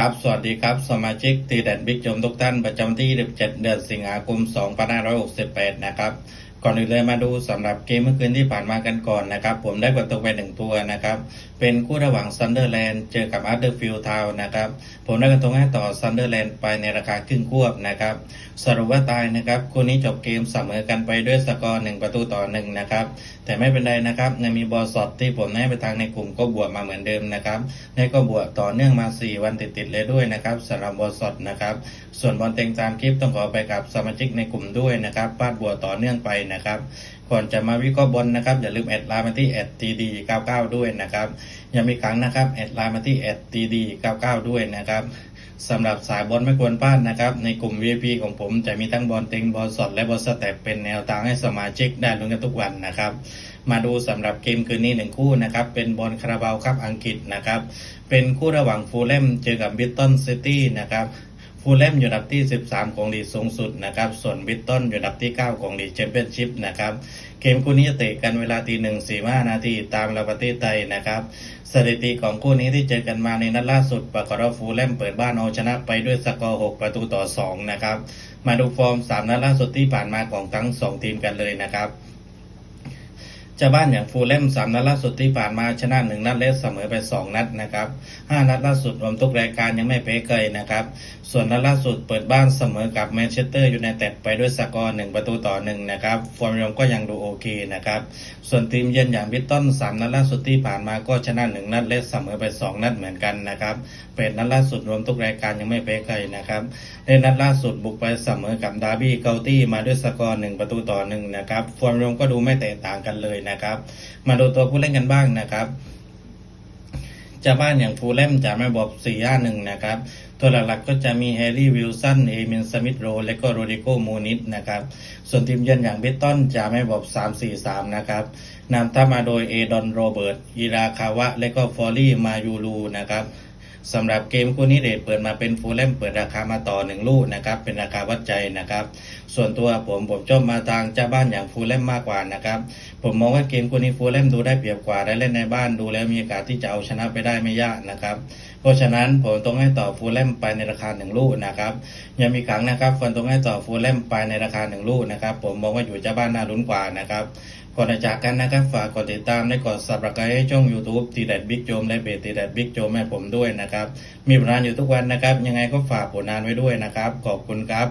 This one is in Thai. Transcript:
ครับ สวัสดีครับ สมาชิกตีแดนบิ๊กโจมทุกท่านประจำที่ 17 เดือนสิงหาคม 2568 นะครับ ก่อนอื่นเลยมาดูสำหรับเกมเมื่อคืนที่ผ่านมากันก่อนนะครับ ผมได้กดตัวไปหนึ่งตัวนะครับ เป็นคู่ระหว่างซันเดอร์แลนด์เจอกับอาร์เดอร์ฟิลทาวนะครับ ผมได้กระตรงให้ต่อซันเดอร์แลนด์ไปในราคาครึ่งควบนะครับ สรุปว่าตายนะครับ คู่นี้จบเกมเสมอกันไปด้วยสกอร์หนึ่งประตูต่อหนึ่งนะครับ แต่ไม่เป็นไรนะครับยังมีบอลสดที่ผมให้ไปทางในกลุ่มก็บวกมาเหมือนเดิมนะครับและก็บวกต่อเนื่องมา 4 วันติดๆเลยด้วยนะครับสำหรับบอลสดนะครับ ส่วนบอลเต็งตามคลิปต้องขอไปกับสมาชิกในกลุ่มด้วยนะครับปาดบวกต่อเนื่องไปนะครับ ก่อนจะมาวิเคราะห์บอลนะครับ อย่าลืมแอดไลน์มาที่แอดทีดี99ด้วยนะครับยังมีครั้งนะครับแอดไลน์มาที่แอดทีดี99ด้วยนะครับสำหรับสายบอลไม่ควรพลาดนะครับ ในกลุ่ม VIP ของผมจะมีทั้งบอลเต็งบอลสดและบอลสแต็ปเป็นแนวทางให้สมาชิกได้ลุ้นกันทุกวันนะครับ มาดูสำหรับเกมคืนนี้หนึ่งคู่นะครับ เป็นบอลคาราบาวครับอังกฤษนะครับ เป็นคู่ระหว่างฟูลแลมเจอกับบิตตันซิตี้นะครับ ฟูลแลมอยู่ดับที่ 13 ของลีกสูงสุดนะครับ ส่วนบิตตันอยู่ดับที่ 9 ของลีกแชมเปี้ยนชิพนะครับ เกมคู่นี้จะเตะกันเวลาตีหนึ่งสี่ห้านาทีตามเวลาประเทศไทยนะครับ สถิติของคู่นี้ที่เจอกันมาในนัดล่าสุดปรากฏว่าฟูลแลมเปิดบ้านเอาชนะไปด้วยสกอร์ 6 ประตูต่อ 2 นะครับ มาดูฟอร์ม 3 นัดล่าสุดที่ผ่านมาของทั้ง 2 ทีมกันเลยนะครับ เจ้าบ้านอย่างฟูลแลมสามนัดล่าสุดที่ผ่านมาชนะหนึ่งนัดและเสมอไปสองนัดนะครับห้านัดล่าสุดรวมทุกรายการยังไม่เพ้เคยนะครับ ส่วนนัดล่าสุดเปิดบ้านเสมอกับแมนเชสเตอร์ยูไนเต็ดไปด้วยสกอร์หนึ่งประตูต่อหนึ่งนะครับฟอร์มรวมก็ยังดูโอเคนะครับ ส่วนทีมเยือนอย่างบิตตันสามนัดล่าสุดที่ผ่านมาก็ชนะหนึ่งนัดและเสมอไปสองนัดเหมือนกันนะครับเป็นนัดล่าสุดรวมทุกรายการยังไม่เพ้เคยนะครับในนัดล่าสุดบุกไปเสมอกับดาร์บี้เกาตี้มาด้วยสกอร์หนึ่งประตูต่อหนึ่งนะครับฟอร์มรวมก็ดูไม่แตกต่างกันเลยนะครับ มาดูตัวผู้เล่นกันบ้างนะครับจ้าบ้านอย่างฟูลแลมจะไม่บอก4-5-1นะครับ ตัวหลักๆก็จะมีแฮร์รี่วิลสัน เอมินสมิธโร และก็โรดิโกมูนิสนะครับ ส่วนทีมเยือนอย่างเบตตันจะไม่บอก3-4-3นะครับนำทัพมาโดยเอดอนโรเบิร์ตอีราคาวะ และก็ฟอรี่มายูรูนะครับ สำหรับเกมคู่นี้เดทเปิดมาเป็นฟูลแลมเปิดราคามาต่อหนึ่งลูกนะครับ เป็นราคาวัดใจนะครับ ส่วนตัวผมผมชอบมาทางเจ้าบ้านอย่างฟูลแลมมากกว่านะครับ ผมมองว่าเกมคู่นี้ฟูลแลมดูได้เปรียบกว่าได้เล่นในบ้านดูแล้วมีโอกาสที่จะเอาชนะไปได้ไม่ยากนะครับ เพราะฉะนั้นผมต้องให้ต่อฟูลแลมไปในราคาหนึ่งลูกนะครับยังมีครั้งนะครับฟันต้องให้ต่อฟูลแลมไปในราคาหนึ่งลูกนะครับ ผมมองว่าอยู่เจ้าบ้านน่าลุ้นกว่านะครับก่อนจะจากกันนะครับ ฝากกดติดตามและกด subscribe ให้ช่อง YouTube ตีแดดบิ๊กโจมและเพจตีแดดบิ๊กโจมให้ผมด้วยนะครับ มีผลงานอยู่ทุกวันนะครับ ยังไงก็ฝากผลงานไว้ด้วยนะครับ ขอบคุณครับ